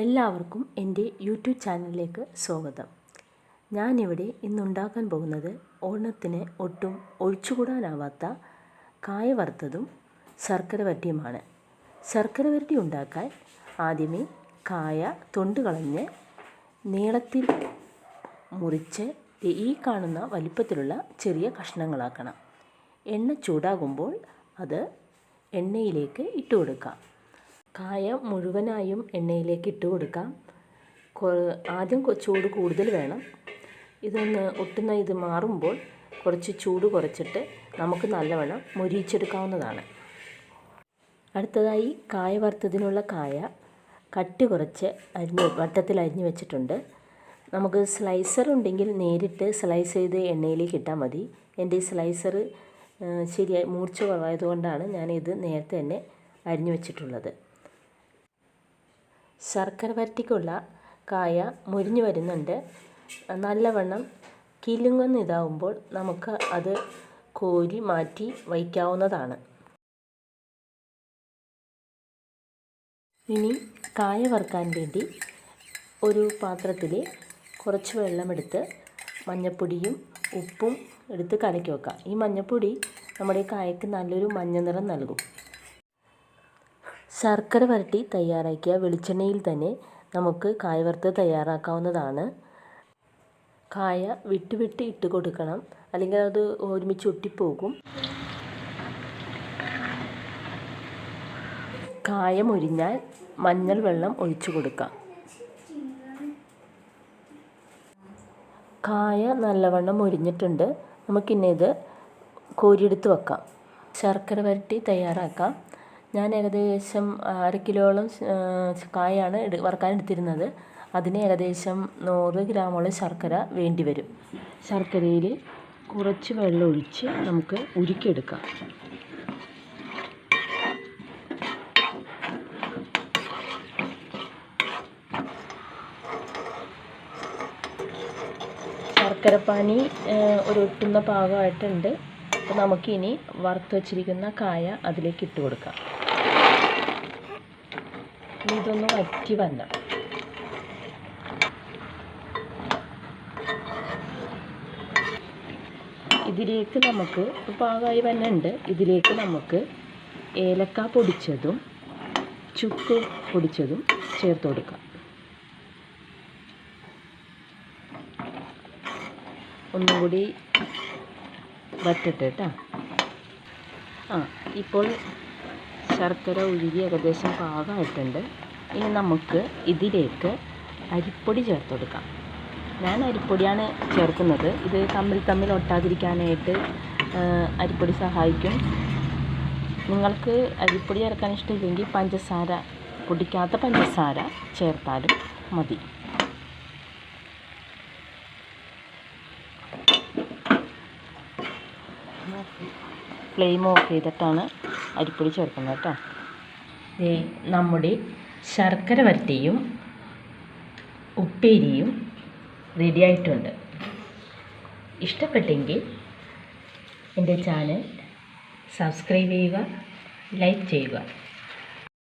എല്ലാവർക്കും എന്റെ യൂട്യൂബ് ചാനലിലേക്ക് സ്വാഗതം. ഞാനിവിടെ ഇന്നുണ്ടാക്കാൻ പോകുന്നത് ഓണത്തിന് ഒട്ടും ഒഴിച്ചുകൂടാനാവാത്ത കായ വറുത്തതും ശർക്കര വരട്ടിയുമാണ്. ശർക്കര വരട്ടി ഉണ്ടാക്കാൻ ആദ്യമേ കായ തൊണ്ട് കളഞ്ഞ് നീളത്തിൽ മുറിച്ച് ഈ കാണുന്ന വലിപ്പത്തിലുള്ള ചെറിയ കഷ്ണങ്ങളാക്കണം. എണ്ണ ചൂടാകുമ്പോൾ അത് എണ്ണയിലേക്ക് ഇട്ട് കൊടുക്കാം കായ മുഴുവനായും എണ്ണയിലേക്ക് ഇട്ട് കൊടുക്കാം. ആദ്യം ചൂട് കൂടുതൽ വേണം. ഇതൊന്ന് ഒട്ടുന്ന ഇത് മാറുമ്പോൾ കുറച്ച് ചൂട് കുറച്ചിട്ട് നമുക്ക് നല്ലവണ്ണം മുരിച്ചെടുക്കാവുന്നതാണ് അടുത്തതായി കായ വറുത്തതിനുള്ള കായ കട്ടി കുറച്ച് അരിഞ്ഞ് വട്ടത്തിൽ അരിഞ്ഞു വെച്ചിട്ടുണ്ട്. നമുക്ക് സ്ലൈസർ ഉണ്ടെങ്കിൽ നേരിട്ട് സ്ലൈസ് ചെയ്ത് എണ്ണയിലേക്ക് ഇട്ടാൽ മതി. എന്റെ സ്ലൈസർ ശരിയായി മൂർച്ച കുറവായതുകൊണ്ടാണ് ഞാനിത് നേരത്തെ തന്നെ അരിഞ്ഞു വെച്ചിട്ടുള്ളത്. ശർക്കര വരട്ടിക്കുള്ള കായ മുരിഞ്ഞു വരുന്നുണ്ട്. നല്ലവണ്ണം കിലുങ്ങുന്ന ഇതാവുമ്പോൾ നമുക്ക് അത് കോരി മാറ്റി വയ്ക്കാവുന്നതാണ്. ഇനി കായ വറുക്കാൻ വേണ്ടി ഒരു പാത്രത്തിൽ കുറച്ച് വെള്ളമെടുത്ത് മഞ്ഞൾപ്പൊടിയും ഉപ്പും എടുത്ത് കലക്കി വെക്കാം. ഈ മഞ്ഞൾപ്പൊടി നമ്മുടെ കായക്ക് നല്ലൊരു മഞ്ഞ നിറം നൽകും. ശർക്കര വരട്ടി തയ്യാറാക്കിയ വെളിച്ചെണ്ണയിൽ തന്നെ നമുക്ക് കായ വറുത്ത് തയ്യാറാക്കാവുന്നതാണ്. കായ വിട്ട് വിട്ട് ഇട്ട് കൊടുക്കണം. അല്ലെങ്കിൽ അത് ഒരുമിച്ച് ഒട്ടിപ്പോകും. കായ മുരിഞ്ഞാൽ മഞ്ഞൾ വെള്ളം ഒഴിച്ചു കൊടുക്കാം. കായ നല്ലവണ്ണം ഒരിഞ്ഞിട്ടുണ്ട് നമുക്കിന്നെ ഇത് കോരിയെടുത്ത് വെക്കാം. ശർക്കര വരട്ടി തയ്യാറാക്കാം. ഞാൻ ഏകദേശം അര കിലോളം കായാണ് വറുക്കാൻ എടുത്തിരുന്നത്. അതിന് ഏകദേശം നൂറ് ഗ്രാമോളം ശർക്കര വേണ്ടി വരും. ശർക്കരയിൽ കുറച്ച് വെള്ളം ഒഴിച്ച് നമുക്ക് ഉരുക്കിയെടുക്കാം. ശർക്കരപ്പാനി ഒരു ഒട്ടുന്ന പാകമായിട്ടുണ്ട്. അപ്പോൾ നമുക്കിനി വറുത്ത് വച്ചിരിക്കുന്ന കായ അതിലേക്ക് ഇട്ട് കൊടുക്കാം. ഇതൊന്ന് വറ്റി വന്ന ഇതിലേക്ക് നമുക്ക് പാകമായി വന്നുണ്ട് ഇതിലേക്ക് നമുക്ക് ഏലക്ക പൊടിച്ചതും ചുക്ക് പൊടിച്ചതും ചേർത്ത് കൊടുക്കാം. ഒന്നും കൂടി വറ്റട്ടെ കേട്ടോ ആ ഇപ്പോൾ ശർക്കര ഉരുകി ഏകദേശം പാകമായിട്ടുണ്ട്. ഇനി നമുക്ക് ഇതിലേക്ക് അരിപ്പൊടി ചേർത്ത് കൊടുക്കാം ഞാൻ അരിപ്പൊടിയാണ് ചേർക്കുന്നത്. ഇത് തമ്മിൽ തമ്മിൽ ഒട്ടാതിരിക്കാനായിട്ട് അരിപ്പൊടി സഹായിക്കും. നിങ്ങൾക്ക് അരിപ്പൊടി ചേർക്കാൻ ഇഷ്ടമില്ലെങ്കിൽ പഞ്ചസാര പൊടിക്കാത്ത പഞ്ചസാര ചേർത്താലും മതി. ഫ്ലെയിം ഓഫ് ചെയ്തിട്ടാണ് അരിപ്പൊടി ചേർക്കുന്നത് കേട്ടോ. നമ്മുടെ ശർക്കര വരട്ടിയും ഉപ്പേരിയും റെഡി ആയിട്ടുണ്ട്. ഇഷ്ടപ്പെട്ടെങ്കിൽ എന്റെ ചാനൽ സബ്സ്ക്രൈബ് ചെയ്യുക ലൈക്ക് ചെയ്യുക.